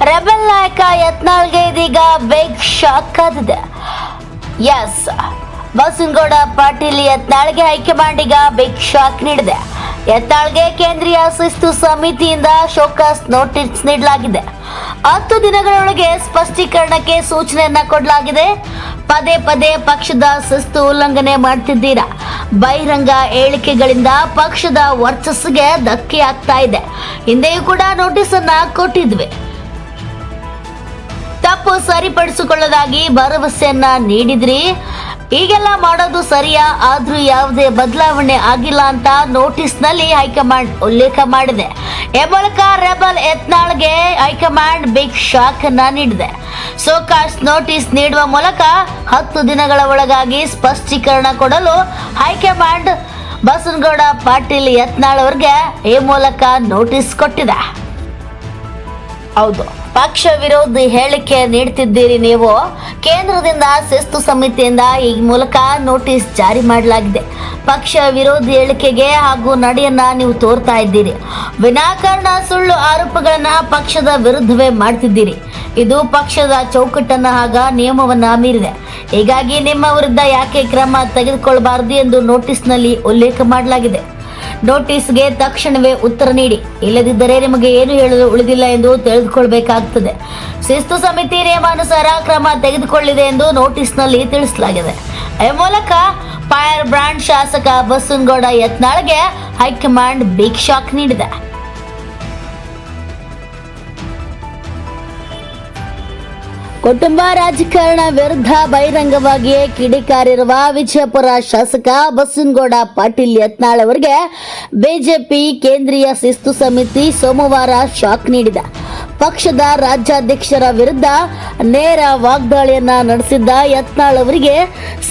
Rebel ನಾಯಕ ಯತ್ನಾಳ್ಗೆ ಇದೀಗ ಬಿಗ್ ಶಾಕ್ ಆದಿದೆ ಎಸ್ ಬಸನಗೌಡ ಪಾಟೀಲ್ ಯತ್ನಾಳ್ಗೆ ಹೈಕಮಾಂಡ್ ಈಗ ಬಿಗ್ ಶಾಕ್ ನೀಡಿದೆ. ಯತ್ನಾಳ್ಗೆ ಕೇಂದ್ರೀಯ ಶಿಸ್ತು ಸಮಿತಿಯಿಂದ ಶೋಕಾಸ್ ನೋಟಿಸ್ ನೀಡಲಾಗಿದೆ. ಹತ್ತು ದಿನಗಳೊಳಗೆ ಸ್ಪಷ್ಟೀಕರಣಕ್ಕೆ ಸೂಚನೆಯನ್ನ ಕೊಡಲಾಗಿದೆ. ಪದೇ ಪದೇ ಪಕ್ಷದ ಶಿಸ್ತು ಉಲ್ಲಂಘನೆ ಮಾಡ್ತಿದ್ದೀರಾ. ಬಹಿರಂಗ ಹೇಳಿಕೆಗಳಿಂದ ಪಕ್ಷದ ವರ್ಚಸ್ಸಿಗೆ ಧಕ್ಕೆ ಆಗ್ತಾ ಇದೆ. ಹಿಂದೆಯೂ ಕೂಡ ನೋಟಿಸ್ ಅನ್ನ ಕೊಟ್ಟಿದ್ವಿ. ತಪ್ಪು ಸರಿಪಡಿಸಿಕೊಳ್ಳೋದಾಗಿ ಭರವಸೆಯನ್ನ ನೀಡಿದ್ರಿ. ಈಗೆಲ್ಲ ಮಾಡೋದು ಸರಿಯಾ? ಆದ್ರೂ ಯಾವುದೇ ಬದಲಾವಣೆ ಆಗಿಲ್ಲ ಅಂತ ನೋಟಿಸ್ನಲ್ಲಿ ಹೈಕಮಾಂಡ್ ಉಲ್ಲೇಖ ಮಾಡಿದೆ. ಮೂಲಕ ರೆಬಲ್ ಯತ್ನಾಳ್ಗೆ ಹೈಕಮಾಂಡ್ ಬಿಗ್ ಶಾಕ್ ಅನ್ನ ನೀಡಿದೆ. ಸೋಕಾಸ್ ನೋಟಿಸ್ ನೀಡುವ ಮೂಲಕ ಹತ್ತು ದಿನಗಳ ಒಳಗಾಗಿ ಸ್ಪಷ್ಟೀಕರಣ ಕೊಡಲು ಹೈಕಮಾಂಡ್ ಬಸನಗೌಡ ಪಾಟೀಲ್ ಯತ್ನಾಳ್ ಅವರಿಗೆ ಈ ಮೂಲಕ ನೋಟಿಸ್ ಕೊಟ್ಟಿದೆ. ಹೌದು. ಪಕ್ಷ ವಿರೋಧಿ ಹೇಳಿಕೆ ನೀಡುತ್ತಿದ್ದೀರಿ ನೀವು. ಕೇಂದ್ರದಿಂದ ಶಿಸ್ತು ಸಮಿತಿಯಿಂದ ಈ ಮೂಲಕ ನೋಟಿಸ್ ಜಾರಿ ಮಾಡಲಾಗಿದೆ. ಪಕ್ಷ ವಿರೋಧಿ ಹೇಳಿಕೆಗೆ ಹಾಗೂ ನಡೆಯನ್ನ ನೀವು ತೋರ್ತಾ ಇದ್ದೀರಿ. ವಿನಾಕಾರಣ ಸುಳ್ಳು ಆರೋಪಗಳನ್ನ ಪಕ್ಷದ ವಿರುದ್ಧವೇ ಮಾಡ್ತಿದ್ದೀರಿ. ಇದು ಪಕ್ಷದ ಚೌಕಟ್ಟನ್ನ ಆಗ ನಿಯಮವನ್ನ ಮೀರಿದೆ. ಹೀಗಾಗಿ ನಿಮ್ಮ ವಿರುದ್ಧ ಯಾಕೆ ಕ್ರಮ ತೆಗೆದುಕೊಳ್ಳಬಾರದು ಎಂದು ನೋಟಿಸ್ನಲ್ಲಿ ಉಲ್ಲೇಖ ಮಾಡಲಾಗಿದೆ. ನೋಟಿಸ್ಗೆ ತಕ್ಷಣವೇ ಉತ್ತರ ನೀಡಿ. ಇಲ್ಲದಿದ್ದರೆ ನಿಮಗೆ ಏನು ಹೇಳಲು ಉಳಿದಿಲ್ಲ ಎಂದು ತಿಳಿದುಕೊಳ್ಬೇಕಾಗ್ತದೆ. ಶಿಸ್ತು ಸಮಿತಿ ನಿಯಮಾನುಸಾರ ಕ್ರಮ ತೆಗೆದುಕೊಳ್ಳಿದೆ ಎಂದು ನೋಟಿಸ್ನಲ್ಲಿ ತಿಳಿಸಲಾಗಿದೆ. ಈ ಮೂಲಕ ಫೈರ್ ಬ್ರಾಂಡ್ ಶಾಸಕ ಬಸನಗೌಡ ಯತ್ನಾಳ್ಗೆ ಹೈಕಮಾಂಡ್ ಬಿಗ್ ಶಾಕ್ ನೀಡಿದೆ. ಕುಟುಂಬ ರಾಜಕಾರಣ ವಿರುದ್ಧ ಬಹಿರಂಗವಾಗಿಯೇ ಕಿಡಿಕಾರಿರುವ ವಿಜಯಪುರ ಶಾಸಕ ಬಸನಗೌಡ ಪಾಟೀಲ್ ಯತ್ನಾಳ್ ಅವರಿಗೆ ಬಿಜೆಪಿ ಕೇಂದ್ರೀಯ ಶಿಸ್ತು ಸಮಿತಿ ಸೋಮವಾರ ಶಾಕ್ ನೀಡಿದೆ. ಪಕ್ಷದ ರಾಜ್ಯಾಧ್ಯಕ್ಷರ ವಿರುದ್ಧ ನೇರ ವಾಗ್ದಾಳಿಯನ್ನ ನಡೆಸಿದ್ದ ಯತ್ನಾಳ್ ಅವರಿಗೆ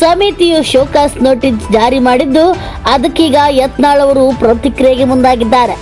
ಸಮಿತಿಯು ಶೋಕಾಸ್ ನೋಟಿಸ್ ಜಾರಿ ಮಾಡಿದ್ದು, ಅದಕ್ಕೀಗ ಯತ್ನಾಳ್ ಅವರು ಪ್ರತಿಕ್ರಿಯೆಗೆ ಮುಂದಾಗಿದ್ದಾರೆ.